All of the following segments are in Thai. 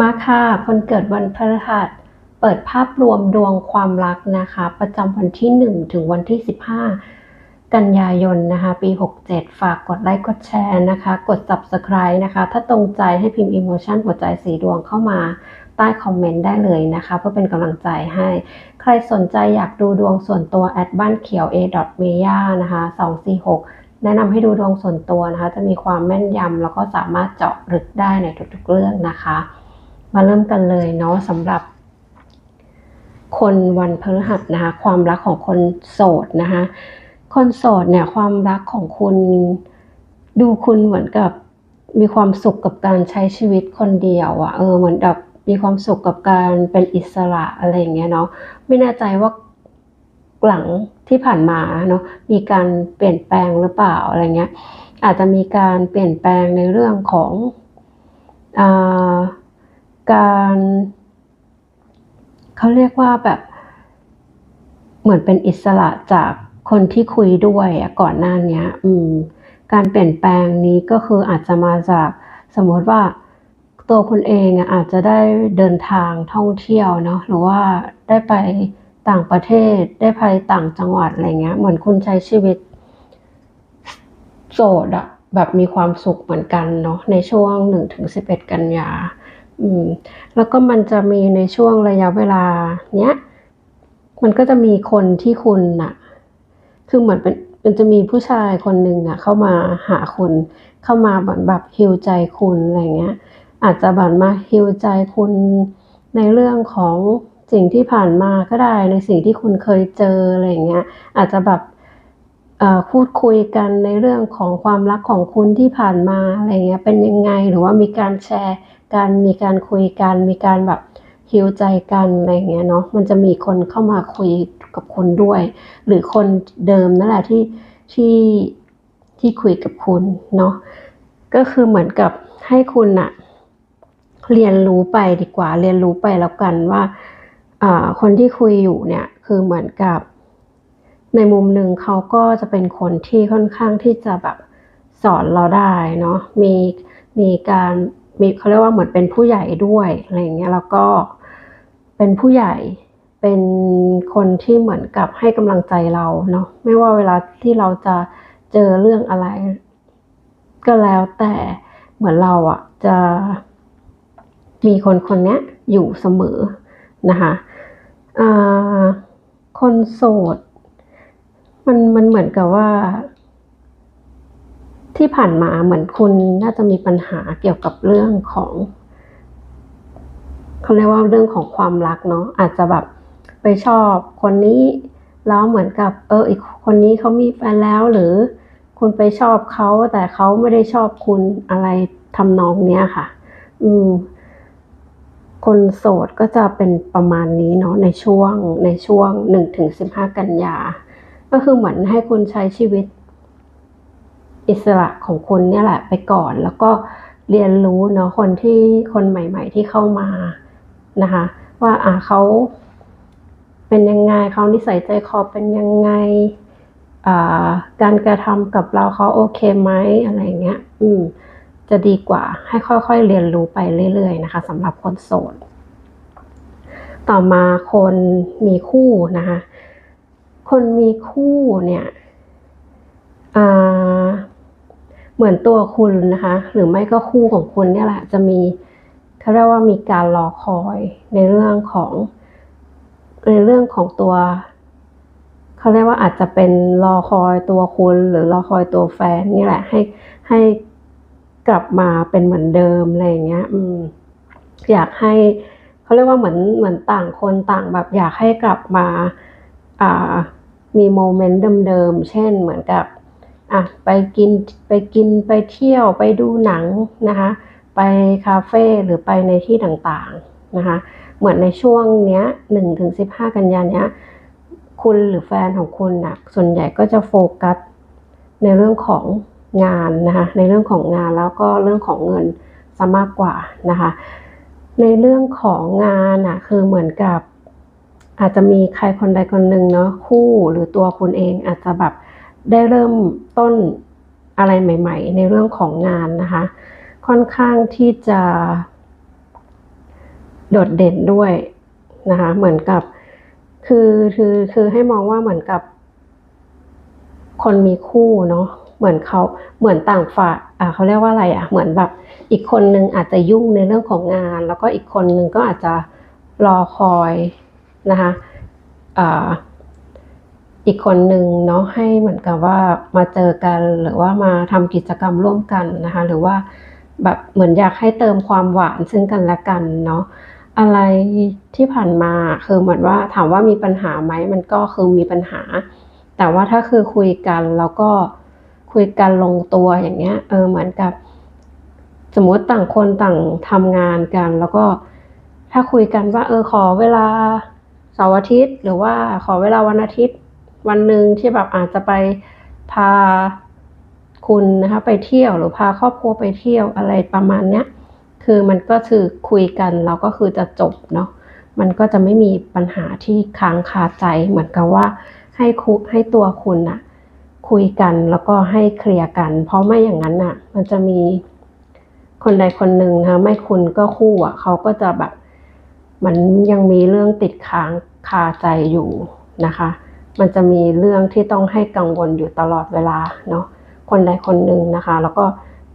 มาค่ะ คนเกิดวันพฤหัส เปิดภาพรวมดวงความรักนะคะ ประจำวันที่ 1 ถึงวันที่ 15 กันยายนนะคะ ปี 67 ฝากกดไลค์กดแชร์นะคะ กด Subscribe นะคะ ถ้าตรงใจให้พิมพ์ Emotion หัวใจสีดวงเข้ามา ต้คอมเมนต์ได้เลยนะคะ เพื่อเป็นกำลังใจให้ ใครสนใจอยากดูดวงส่วนตัวแอดบ้านเขียว a m e y a นะคะ246 แนะนำให้ดูดวงส่วนตัวนะคะ จะมีความแม่นยำแล้วก็สามารถเจาะลึกได้ในทุกๆเรื่องนะคะ มาเริ่มกันเลยเนาะสำหรับ คนวันพฤหัสนะคะ ความรักของคนโสดนะคะ คนโสดเนี่ยความรักของคุณดูคุณเหมือนกับมีความสุขกับการใช้ชีวิตคนเดียวอะ่ะ เออ เหมือนแบบ มีความสุขกับการเป็นอิสระอะไรอย่างเงี้ยเนาะไม่แน่ใจว่าหลังที่ผ่านมาเนาะมีการเปลี่ยนแปลงหรือเปล่าอะไรเงี้ย อาจจะมีการเปลี่ยนแปลงในเรื่องของอ่าการเขาเรียกว่าแบบเหมือนเป็นอิสระจากคนที่คุยด้วยก่อนหน้านี้อืม การเปลี่ยนแปลงนี้ก็คืออาจจะมาจากสมมติว่า ตัวคุณเองอาจจะได้เดินทางท่องเที่ยวเนาะหรือว่าได้ไปต่างประเทศได้ไปต่างจังหวัดอะไรเงี้ย เหมือนคุณใช้ชีวิต โสดอะแบบมีความสุขเหมือนกันเนาะในช่วงหนึ่งถึงสิบเอ็ดกันยาอืมแล้วก็มันจะมีในช่วงระยะเวลาเนี้ยมันก็จะมีคนที่คุณน่ะคือเหมือนเป็นมันจะมีผู้ชายคนหนึ่งอะเข้ามาหาคุณเข้ามาเหมือนแบบฮิวใจคุณอะไรเงี้ย อาจจะแบบมาฮิวใจคุณในเรื่องของสิ่งที่ผ่านมาก็ได้ในสิ่งที่คุณเคยเจออะไรเงี้ย อาจจะแบบพูดคุยกันในเรื่องของความรักของคุณที่ผ่านมาอะไรเงี้ยเป็นยังไงหรือว่ามีการแชร์กันมีการคุยกัน มีการแบบฮิวใจกันอะไรเงี้ยเนาะมันจะมีคนเข้ามาคุยกับคุณด้วย หรือคนเดิมนั่นแหละที่ที่ที่คุยกับคุณเนาะก็คือเหมือนกับให้คุณอะ เรียนรู้ไปดีกว่า เรียนรู้ไปแล้วกันว่าคนที่คุยอยู่เนี่ยคือเหมือนกับ ในมุมหนึ่งเขาก็จะเป็นคนที่ค่อนข้างที่จะแบบสอนเราได้เนาะมีมีการมีเขาเรียกว่าเหมือนเป็นผู้ใหญ่ด้วยอะไรเงี้ยแล้วก็เป็นผู้ใหญ่เป็นคนที่เหมือนกับให้กำลังใจเราเนาะไม่ว่าเวลาที่เราจะเจอเรื่องอะไร ก็แล้วแต่เหมือนเราอะจะ มีคนคนนี้อยู่เสมอนะคะคนโสด มันมันเหมือนกับว่า ที่ผ่านมาเหมือนคุณน่าจะมีปัญหาเกี่ยวกับเรื่องของเขาเรียกว่าเรื่องของความรักเนาะอาจจะแบบไปชอบคนนี้แล้วเหมือนกับ เอออีกคนนี้เขามีแฟนแล้วหรือคุณไปชอบเขาแต่เขาไม่ได้ชอบคุณอะไรทำนองเนี้ยค่ะ อืม คนโสดก็จะเป็นประมาณนี้เนาะในช่วงในช่วงหนึ่งถึงสิบห้ากันยา ก็คือเหมือนให้คุณใช้ชีวิต อิสระของคุณเนี่ยแหละไปก่อน แล้วก็เรียนรู้เนาะคนที่คนใหม่ ๆ ที่เข้ามานะคะ ว่าอ่าเขาเป็นยังไงเขานิสัยใจคอเป็นยังไงการกระทำกับเราเขาโอเคไหมอะไรเงี้ย อืม จะดีกว่าให้ค่อยๆเรียนรู้ไปเรื่อยๆนะคะสำหรับคนโสด ต่อมาคนมีคู่นะคะ คนมีคู่เนี่ยเหมือนตัวคุณนะคะ หรือไม่ก็คู่ของคุณเนี่ยแหละจะมีเขาเรียกว่ามีการรอคอยในเรื่องของในเรื่องของตัวเขาเรียกว่าอาจจะเป็นรอคอยตัวคุณหรือรอคอยตัวแฟนนี่แหละให้ให้ กลับมาเป็นเหมือนเดิมอะไรอย่างเงี้ย อืม อยากให้เขาเรียกว่าเหมือนเหมือนต่างคนต่างแบบ อยากให้กลับมา อ่า มีโมเมนต์เดิมๆเช่นเหมือนกับอะไปกินไปกินไปเที่ยวไปดูหนังนะคะ ไปคาเฟ่หรือไปในที่ต่างๆนะคะ เหมือนในช่วงเนี้ยหนึ่งถึงสิบห้ากันยาเนี้ย คุณหรือแฟนของคุณนะส่วนใหญ่ก็จะโฟกัสในเรื่องของ งานนะคะในเรื่องของงานแล้วก็เรื่องของเงินซะมากกว่านะคะ ในเรื่องของงานอะคือเหมือนกับ อาจจะมีใครคนใดคนหนึ่งเนาะคู่หรือตัวคุณเองอาจจะแบบได้เริ่มต้นอะไรใหม่ ๆ ในเรื่องของงานนะคะ ค่อนข้างที่จะ โดดเด่นด้วยนะคะ เหมือนกับ คือคือคือให้มองว่าเหมือนกับ คนมีคู่เนาะ เหมือนเขาเหมือนต่างฝ่ายอ่าเขาเรียกว่าอะไรอะเหมือนแบบอีกคนนึงอาจจะยุ่งในเรื่องของงาน แล้วก็อีกคนนึงก็อาจจะรอคอยนะคะอ่าอีกคนนึงเนาะให้เหมือนกับว่ามาเจอกันหรือว่ามาทำกิจกรรมร่วมกันนะคะหรือว่าแบบเหมือนอยากให้เติมความหวานซึ่งกันและกันเนาะอะไรที่ผ่านมาคือเหมือนว่าถามว่ามีปัญหาไหมมันก็คือมีปัญหา แต่ว่าถ้าคือคุยกันแล้วก็ คุยกันลงตัวอย่างเงี้ย เออเหมือนกับ สมมติต่างคนต่างทำงานกัน แล้วก็ถ้าคุยกันว่า เออขอเวลาเสาร์อาทิตย์ หรือว่าขอเวลาวันอาทิตย์ วันหนึ่งที่แบบอาจจะไปพาคุณนะคะไปเที่ยวหรือพาครอบครัวไปเที่ยวอะไรประมาณเนี้ยคือมันก็คือคุยกันแล้วก็คือจะจบเนาะมันก็จะไม่มีปัญหาที่ค้างคาใจเหมือนกับว่าให้คุให้ตัวคุณอะ คุยกันแล้วก็ให้เคลียร์กัน เพราะไม่อย่างนั้นอะมันจะมีคนใดคนหนึ่งนะคะไม่คุณก็คู่อะเขาก็จะแบบมันยังมีเรื่องติดค้างคาใจอยู่นะคะ มันจะมีเรื่องที่ต้องให้กังวลอยู่ตลอดเวลาเนาะคนใดคนหนึ่งนะคะ แล้วก็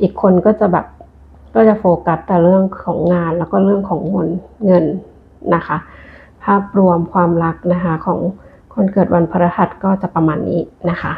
อีกคนก็จะแบบก็จะโฟกัสแต่เรื่องของงานแล้วก็เรื่องของเงินเงินนะคะ ภาพรวมความรักนะคะของคนเกิดวันพฤหัสก็จะประมาณนี้นะคะ